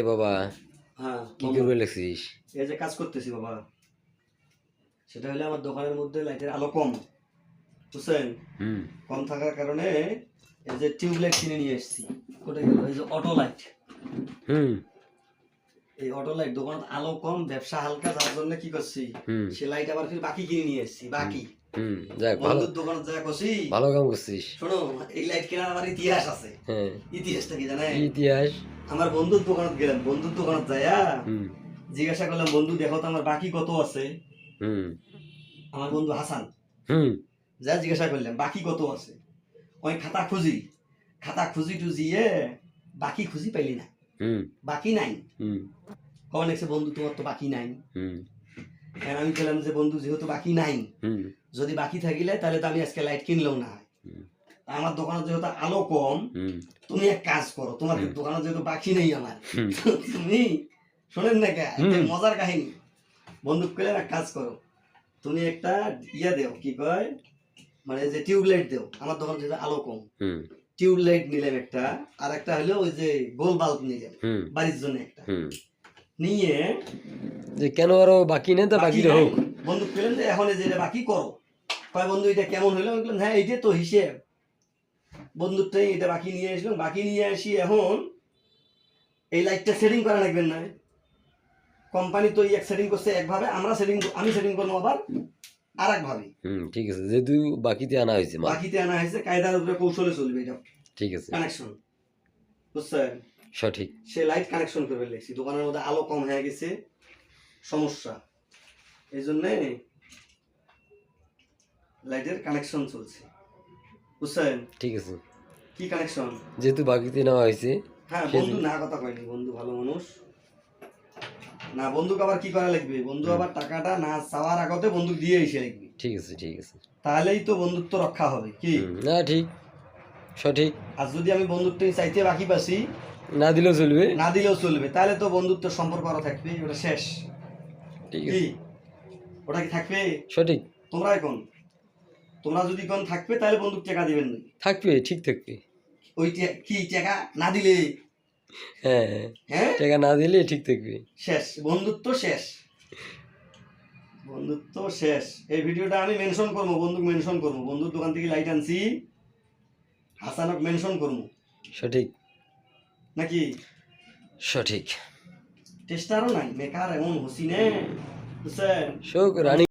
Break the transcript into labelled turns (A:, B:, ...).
A: এ বাবা
B: হ্যাঁ
A: কি। করবে লেখছিস?
B: এই যে কাজ করতেছি বাবা। সেটা হলে আমার দোকানের মধ্যে লাইটের আলো কম বুঝছেন?
A: হুম।
B: কম থাকার কারণে এই যে টিউবলাইট কিনে নিয়ে এসেছি। কোথায় গেল? এই যে অটো লাইট
A: হুম।
B: এই অটো লাইট দোকানত আলো কম ব্যবসা হালকা যার জন্য কি করছি?
A: হুম।
B: সে লাইট আবার ফির বাকি কিনে নিয়ে এসেছি বাকি।
A: হুম যাক ভালো।
B: বন্ধুর দোকানত যা করছি
A: ভালো কাম করছিস।
B: শোনো এই লাইট কেনার আমার ইতিহাস আছে।
A: হ্যাঁ।
B: ইতিহাসটা কি জানেন?
A: ইতিহাস?
B: আমার বন্ধুর দোকানত গেলাম বন্ধুর দোকানত যাইয়া জিজ্ঞাসা করলাম বন্ধু দেখো তো আমার বাকি কত আছে?
A: হুম।
B: আমার বন্ধু হাসান।
A: হুম।
B: যা জিজ্ঞাসা করলাম বাকি কত আছে? ওই খাতা খুঁজি। খাতা খুঁজি টুজিয়ে বাকি খুঁজি পাইলি না।
A: হুম।
B: বাকি নাই।
A: হুম।
B: কখন বন্ধু তোমার তো বাকি নাই।
A: হুম।
B: এখন আমি বললাম যে বন্ধু যেহেতু বাকি নাই যদি বাকি থাকিলে তাহলে তো আমি আজকে লাইট কিনলেও না হয়। আমার দোকানে যেহেতু আলো কম তুমি এক কাজ করো তোমার। দোকানে যেহেতু বাকি নেই আমার তুমি শোনেন না কে? মজার কাহিনী। বন্ধু কইলে এক কাজ করো তুমি একটা ইয়া দেও কি কয়? মানে যে টিউবলাইট দেও আমার দোকানে যেহেতু আলো কম
A: হুম।
B: টিউবলাইট নিলাম একটা আর একটা হলো ওই যে গোল বাল্ব নিলাম বাড়ির জন্য একটা। নিয়ে
A: যে কেন আরও বাকি নেই তা বাকি। হোক।
B: বন্ধু পেলেন যে এখন এই যে বাকি করো। কয় বন্ধু এটা কেমন হলো? বললাম হ্যাঁ এইটা তো হিসেব। বন্ধুরটাই এটা বাকি নিয়ে আসলাম বাকি নিয়ে আসি এখন। এই লাইটটা সেটিং করা লাগবেন না। কোম্পানি তো এক সেটিং করছে একভাবে আমরা সেটিং আমি সেটিং করব আবার আর একভাবে
A: হুম ঠিক আছে। যেহেতু বাকিতে আনা হয়েছে
B: বাকিতে আনা হয়েছে কায়দার উপরে কৌশলে চলবে এটা।
A: ঠিক আছে।
B: কানেকশন বুঝছেন?
A: সঠিক।
B: সে লাইট কানেকশন করবে লেগছি দোকানের মধ্যে আলো কম হয়ে গেছে সমস্যা। এই জন্যে লাইটের কানেকশন চলছে। বুঝছেন?
A: ঠিক আছে।
B: কি কানেকশন
A: যেহেতু বাকিতে নেওয়া হয়েছে
B: হ্যাঁ বন্ধু না কথা কয়নি বন্ধু ভালো মানুষ। না বন্ধুকে আবার কি করা লাগবে? বন্ধু আবার টাকাটা না চাওয়ার আগতে বন্ধু দিয়ে এসে
A: ঠিক আছে ঠিক আছে।
B: তাহলেই তো বন্ধুত্ব রক্ষা হবে কি?
A: না ঠিক। সঠিক।
B: আর যদি আমি বন্ধুত্ব চাইতে বাকি পাচ্ছি
A: না দিলেও চলবে।
B: না দিলেও চলবে তাহলে তো বন্ধুত্ব সম্পর্ক আরও থাকবে ওটা শেষ।
A: ঠিক আছে।
B: ওটা কি থাকবে?
A: সঠিক।
B: তোমরা এখন তোমরা যদি কোন থাকবে তাহলে বন্দুক টাকা দিবেন না।
A: থাকবে ঠিক থাকবে।
B: ওই কি টাকা? না দিলে?
A: হ্যাঁ হ্যাঁ।
B: হ্যাঁ
A: টাকা না দিলে ঠিক থাকবে।
B: শেষ। বন্ধুত্ব শেষ। বন্ধুত্ব শেষ। এই ভিডিওটা আমি মেনশন করব বন্ধুক মেনশন করব। বন্ধুর দোকান থেকে লাইট আনছি। হাসানক মেনশন করব
A: সঠিক।
B: নাকি?
A: সঠিক।
B: টেস্টারও নাই মেকার এমন হুসিনে। বুঝছেন
A: শোক রানী।